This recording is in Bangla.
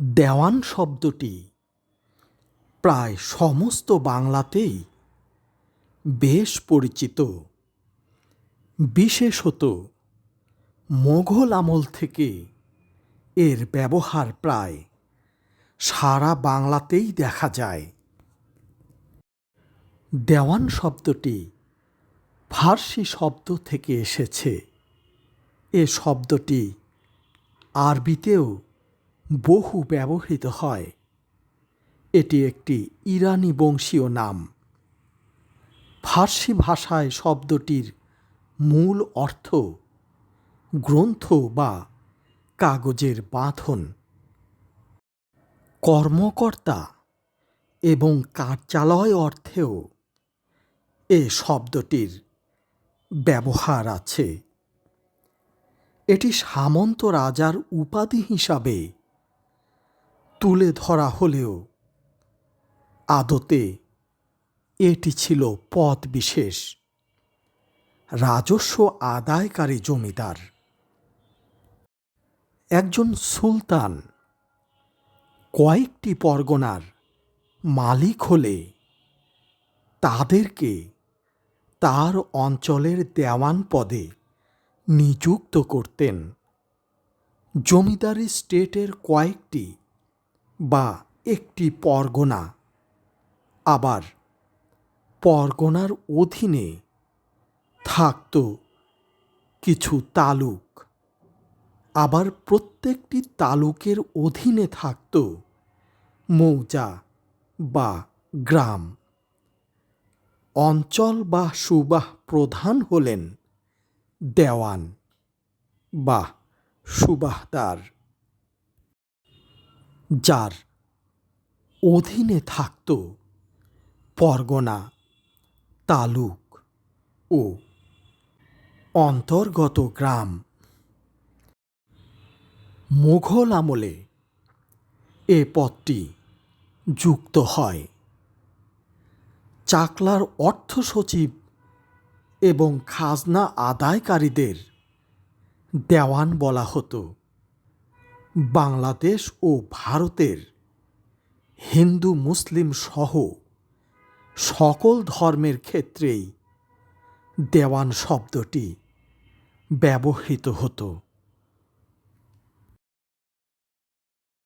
দেওয়ান শব্দটি প্রায় সমস্ত বাংলাতেই বেশ পরিচিত। বিশেষত মোঘল আমল থেকে এর ব্যবহার প্রায় সারা বাংলাতেই দেখা যায়। দেওয়ান শব্দটি ফার্সি শব্দ থেকে এসেছে। এ শব্দটি আরবিতেও বহু ব্যবহৃত হয়। এটি একটি ইরানি বংশীয় নাম। ফার্সি ভাষায় শব্দটির মূল অর্থ গ্রন্থ বা কাগজের বাঁধন। কর্মকর্তা এবং কার্যালয় অর্থেও এ শব্দটির ব্যবহার আছে। এটি সামন্ত রাজার উপাধি হিসাবে তুলে ধরা হলেও আদতে এটি ছিল পথ বিশেষ। রাজস্ব আদায়কারী জমিদার। একজন সুলতান কয়েকটি পরগনার মালিক হলে তাদেরকে তার অঞ্চলের দেওয়ান পদে নিযুক্ত করতেন। জমিদারি স্টেটের কয়েকটি বা একটি পরগনা। আবার পরগনার অধীনে থাকত কিছু তালুক। আবার প্রত্যেকটি তালুকের অধীনে থাকত মৌজা বা গ্রাম। অঞ্চল বা সুবাহ প্রধান হলেন দেওয়ান বা সুবাহদার। যার অধীনে থাকত পরগনা, তালুক ও অন্তর্গত গ্রাম। মুঘল আমলে এ পদটি যুক্ত হয়। চাকলার অর্থ সচিব এবং খাজনা আদায়কারীদের দেওয়ান বলা হতো। বাংলাদেশ ও ভারতের হিন্দু মুসলিম সহ সকল ধর্মের ক্ষেত্রেই দেওয়ান শব্দটি ব্যবহৃত হতো।